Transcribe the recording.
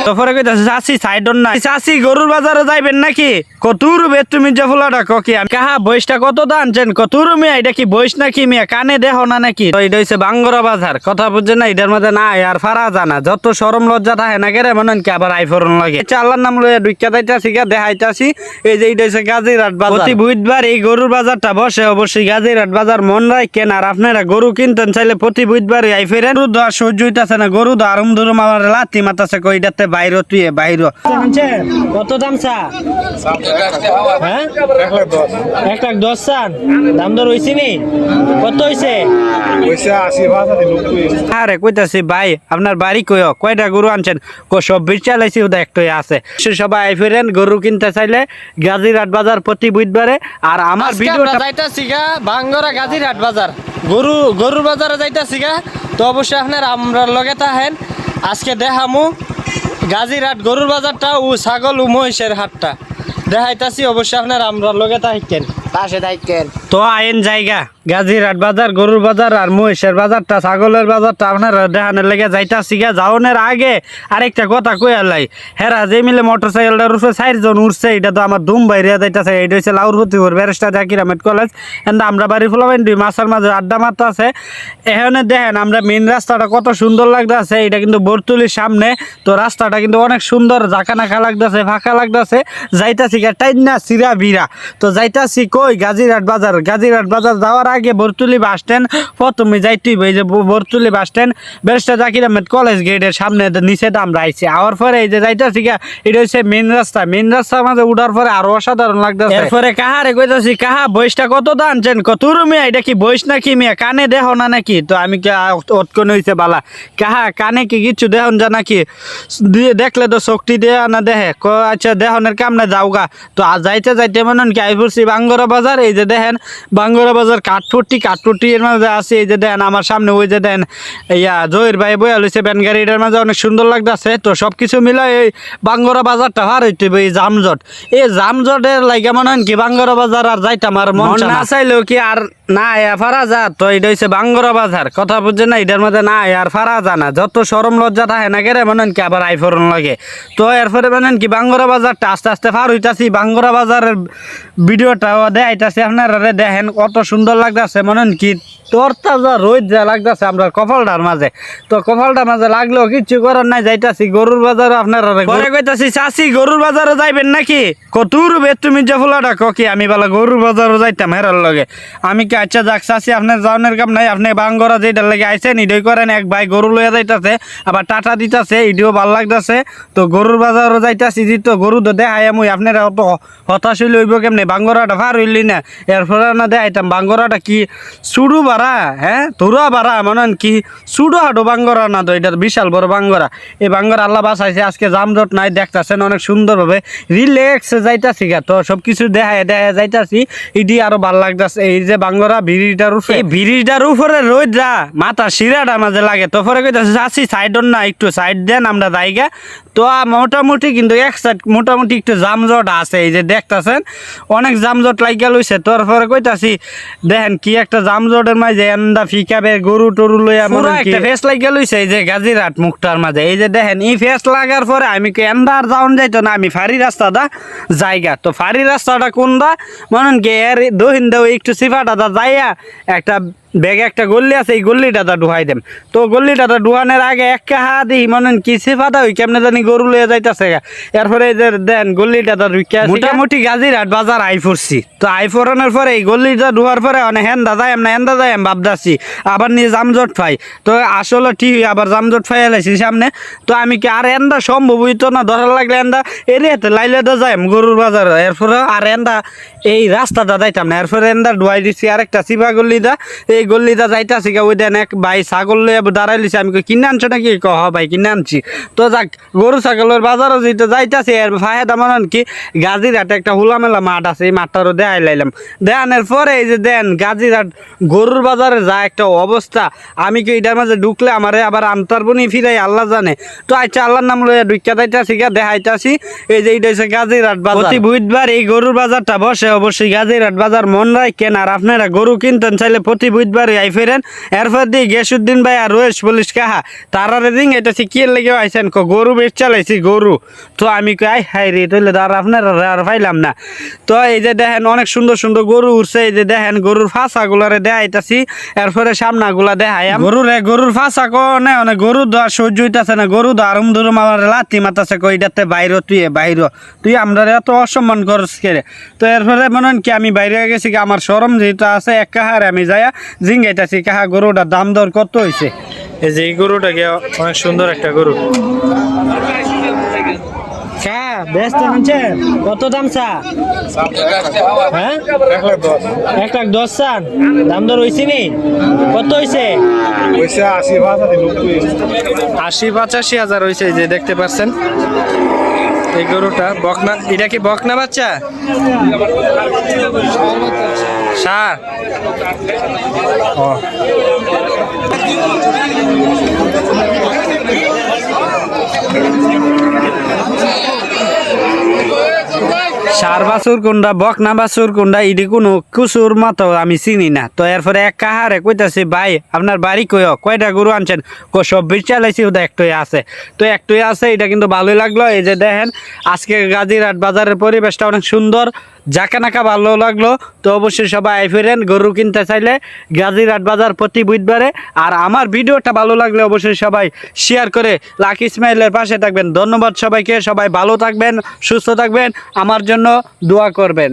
তারপরে কইতাছে গরুর বাজারে যাইবেন নাকি? বে তুমি মিয়া নাকি মিয়া? কানে না নাকি? বাজার কথা না আর ফারা জানা যত আবার আচ্ছা, নাম লইয়া এই যে প্রতি বুধবার এই গরুর বাজারটা বসে অবশ্যই বাজার মন আর আপনারা গরু কিনতেন চাইলে প্রতি বুধবার গরু দোয়া সহ্য হইতাছে না গরু দো আরম ধরুম আমার লাতি মাতাছে কইটাতে বাইর তুই বাইর। কত দাম চা? হ্যাঁ? এক লাখ দশ চান। দাম দর হইছে নি? কত হইছে? আরে কইতাছি ভাই আপনার বাড়ি কই? কয়টা গরু আনছেন? কো সব বিচালাইছি ওটা একটাই আছে। সবাই আই ফেরেন গরু কিনতে চাইলে গাজীরহাট বাজার প্রতি বুধবারে। আর আমার ভিডিওটা যাইতাছি গা বাঙ্গরা গাজীরহাট বাজার। গরু গরুর বাজারে যাইতাছি গা। তো অবশ্যই আপনার আমরা লগে থাকেন। আজকে দেখামু গাজীরহাট গরুর বাজারটা ও ছাগল ও মহিষের হাটটা। দেখাইতাছি অবশ্যই আপনার, আমরা লগে থাকেন। পাশে থাকেন। তো আইন জায়গা। গাজীরহাট বাজার, গরুর বাজার আর মহিষের বাজারটা, ছাগলের বাজারটা আপনার দেখানোর লেগে যাইতাছি গা। যাওনের আগে আরেকটা কথা কইয়ালাই হেরা যে মিলে মোটর সাইকেলটার উপরে চারজন উঠছে এটা তো আমার ধুম বাইরে যাইতাছে, এটা হচ্ছে Laurpatipur barrister Zakir Ahmed college. And আমরা বাড়ি ফুলাবেন দুই মাসের মাঝে আড্ডা মারতে আছে। এখানে দেখেন আমরা মেন রাস্তাটা কত সুন্দর লাগতেছে, এটা কিন্তু বর্তুলির সামনে। তো রাস্তাটা কিন্তু অনেক সুন্দর জাকা নাকা লাগতেছে, ফাঁকা লাগতেছে। যাইতাছি গা, টাইনা সিরা বিরা তো যাইতাছি কই, গাজীরহাট বাজার গাজীরহাট বাজার যাওয়ার আগে বরতুলি বাস স্ট্যান্ড প্রথমে যাইতেই এই যে Bortuli bus stand, barrister Zakir Ahmed college গেটের সামনে নিচে আমরা আইছি। আওয়ার পরে এই যে যাইতাছি এটা হচ্ছে মেন রাস্তা। মেন রাস্তার মাঝে উঠার পরে আরও অসাধারণ লাগতেছে। এরপরে কাহারে কইতাছি, কাহা, বয়সটা কত দানছেন কত মিয়া, এটা কি বয়স নাকি মিয়া? কানে দেখো না নাকি? তো আমি অটকন হইছে বালা। কাহা, কানে কি কিছু দেখুন যা নাকি? দেখলে তো শক্তি দেয়া না দেহে। ক আচ্ছা দেহনের কাম না যাওগা। তো আজ যাইতে যাইতে মনে কি আই পড়ছি বাঙ্গরা বাজার, এই যে দেখেন বাঙ্গরা বাজার কাঠপুটি কাঠপুটি এর মাঝে আছে এই যে দেন আমার সামনে ওই যে দেন ইয়া জয়ের ভাই বয়া লইছে ব্যান গাড়িটার মাঝে অনেক সুন্দর লাগতেছে। তো সব কিছু মিলাই এই বাঙ্গরা বাজারটা হার হইতে এই জামজট। এই জামজটের লাগে মনে হয় কি বাঙ্গরা বাজার আর যাইতাম আর মন না চাইলেও কি আর না আয়া ফারা যা তো এটা হচ্ছে বাঙ্গরা বাজার। কথা বুঝছে না এটার মধ্যে না আর ফারা যা না। যত সরম লজ্জা থাকে না কেরে মনে কি আবার আইফোরন লাগে। তো এরপরে মনে কি বাঙ্গরা বাজারটা আস্তে আস্তে পার হইতাছি। বাঙ্গরা বাজারের ভিডিওটাও দেখাইতাছি আপনারা দেখেন কত সুন্দর লাগতেছে মনে কি তোর তাজা রোদ যা লাগতেছে আমরা কপালটার মাঝে। তো কপালটার মাঝে লাগলেও কিচ্ছু করার নাই, যাইতাছি গরুর বাজারে, আপনারা ঘরে কইতাছি চাষি গরুর বাজারে যাইবেন নাকি? কতুর বে, তুমি যে ফুলাটা ককি আমি বলা গরুর বাজারে যাইতাম হেরার লগে। আমি কি আচ্ছা যাক চাষি আপনার যাওয়ার কাম নাই, আপনি বাঙ্গরা যেটার লেগে আইছেন, ইডই করেন, এক ভাই গরু লইয়া যাইতাছে, আবার টাটা দিতাছে, ইডিও ভালো লাগতাছে। তো গরুর বাজারে যাইতাছি জি তো গরু তো দেখাই আমি আপনারা অত হতাশ হইলে হইব কেমনে? বাঙ্গরাটা ফার হইলি না। এরপরে না দেখাইতাম, বাঙ্গরাটা কি সুডু বাড়া হ্যাঁ তোরা বাড়া মনে কি? সুডো হাঁটো বাঙ্গরা না তো, এটা বিশাল বড় বাঙ্গরা। এই বাঙ্গরা আল্লাহ বাসাইছে আজকে জামজট নাই, দেখতাছেন অনেক সুন্দরভাবে। রিল্যাক্সে যাইতাছি গা তো সব কিছু দেখায় দেখা যাইতাছি ইডি আরও ভালো লাগতাছে। এই যে বাঙ্গরা, ভিড়িটার উপরে। এই ভিড়িটার উপরে রোদ যা মাথা শিরাটা মাঝে লাগে তো, পরে কইতাছে আসি সাইডন না, একটু সাইড দেন, আমরা জায়গা তো মোটামুটি কিন্তু এক সাইড মোটামুটি একটু জামজট আছে, এই যে দেখতাছেন। অনেক জামজট লাগিয়া লইছে তোর পরে কইতাছি, দেখেন কি একটা জামজটের মাঝে এন্দা ফিকাবে গরু টরু লইয়া পুরো একটা ফেস লাগিয়া লইছে এই যে গাজিরাট মুখটার মাঝে। এই যে দেখেন এই ফেস লাগার পরে আমি কি এন্দার যাওন যাইতো না? আমি ফারি রাস্তাটা জায়গা। তো ফারি রাস্তাটা কোনটা? মনে কি এর দহিন দেও একটু সিফাটা দা যাইয়া একটা ব্যাগে একটা গল্লি আছে, এই গল্লিটা তা ডুহাই দেম। তো গল্লিটা তা ডুহানের আগে এক কাহা দিই মনে কি সিফাটা ওই কেমনে জানি গরু লইয়া যাইতাছে এরপরে এই যে দেন, গল্লিটা তা রুকিয়া মোটামুটি গাজিরহাট বাজার আই পড়ছি তো আই ফোরানোর পরে এই গল্লিটা ডুহার পরে অনেক হেন্দা যায় না হেন্দা যায় আমি ভাবদাছি আবার নিয়ে জামজট পাই তো আসলে ঠিক আবার জামজট পাই এলাইছি সামনে। তো আমি কি আর এন্দা সম্ভব হইতো না, ধরার লাগলে এন্দা এরিয়াতে লাইলে তো যাই গরুর বাজার। এরপরে আর এন্দা এই রাস্তাটা যাইতাম না। এরপরে এন্দা ডুয়াই দিছি আরেকটা সিবা গল্লিটা এই গল্লিটা যাইতাছি গা ওই দেন এক ভাই ছাগল লইয়া দাঁড়াই লিছি আমি কিনে আনছো নাকি? কহ ভাই, কিনে আনছি। তো যাক, গরু ছাগলের বাজারও যেটা যাইতাছি, এর ফায়দা মনে কি, গাজিরহাটে একটা হুলামেলা মাঠ আছে, এই মাঠটারও দেখাই লাইলাম। দেখানোর পরে এই যে দেন, গাজিরহাট গরুর বাজারে যা একটা অবস্থা, আমি কি এটার মাঝে ঢুকলে আমারে আবার আন্তারবনি ফিরাই, আল্লাহ জানে। তো আচ্ছা আল্লাহর নাম লইয়া ঢুকিয়া যাইতাছি গা দেখাইতাছি, এই যে এইটা হচ্ছে গাজিরহাট বাজার। প্রতি বুধবার এই গরুর বাজারটা বসে, অবশ্যই গাজিরহাট বাজার মন রাখেন আর আপনারা গরু কিনতেন চাইলে প্রতি বুধবার বুধবারে আই ফেরেন। এরপর দিয়ে গেসুদ্দিন ভাই আর রয়েশ পুলিশ কাহা? তারারে দিন এটা কি লেগে আইসেন ক গরু বেশ চালাইছি, গরু। তো আমি কই, আই হাই রে তাহলে আর আপনার আর পাইলাম না। তো এই যে দেখেন, অনেক সুন্দর সুন্দর গরু উঠছে এই যে দেখেন, গরুর ফাঁসা গুলারে দেখাইতাছি। এরপরে সামনা গুলা দেখাই গরুর গরুর ফাঁসা কনে অনেক গরু দা সহ্য হইতাছে না। গরু দারুম ধরুম আমার লাতি মাতাছে কইটাতে বাইর, তুই বাইর। তুই আমরা এত অসম্মান করস কে রে? তো এরপরে মনে কি, আমি বাইরে গেছি কি, আমার সরম যেটা আছে, এক কাহারে আমি যাইয়া জিঙ্গাইতাছি কাহা গরুটার দাম দর কত হইছে? এই যে এই গরুটা গিয়ে অনেক সুন্দর একটা গরু। কা ব্যস্ত আনছেন কত দাম চা? হ্যাঁ? এক লাখ দশ চান। দাম দর হয়েছে নি? কত হয়েছে আশি পঁচাশি হাজার হয়েছে যে দেখতে পাচ্ছেন। এই গরুটা বকনা এটা কি বকনা বাচ্চা? সার। ও। সার বাছুর বকনা বাছুর কোনটা ইডি কোনো কুসুর মতো আমি চিনি না। তো এরপরে এক কাহারে কইতাছি, ভাই, আপনার বাড়ি কই কয়টা গরু আনছেন? কো সব্বিশ চালাইছি, ওটা একটাই আছে। তো একটাই আছে, এটা কিন্তু ভালোই লাগল। এই যে দেখেন, আজকে গাজীরহাট বাজারের পরিবেশটা অনেক সুন্দর। যাকে নাকা ভালো লাগল, তো অবশ্যই সবাই আই ফেরেন, গরু কিনতে চাইলে গাজীরহাট বাজার প্রতি বুধবারে। আর আমার ভিডিওটা ভালো লাগলে অবশ্যই সবাই শেয়ার করে লাক ইসমাইলের পাশে থাকবেন। ধন্যবাদ সবাইকে, সবাই ভালো থাকবেন, সুস্থ থাকবেন, আমার জন্য দোয়া করবেন।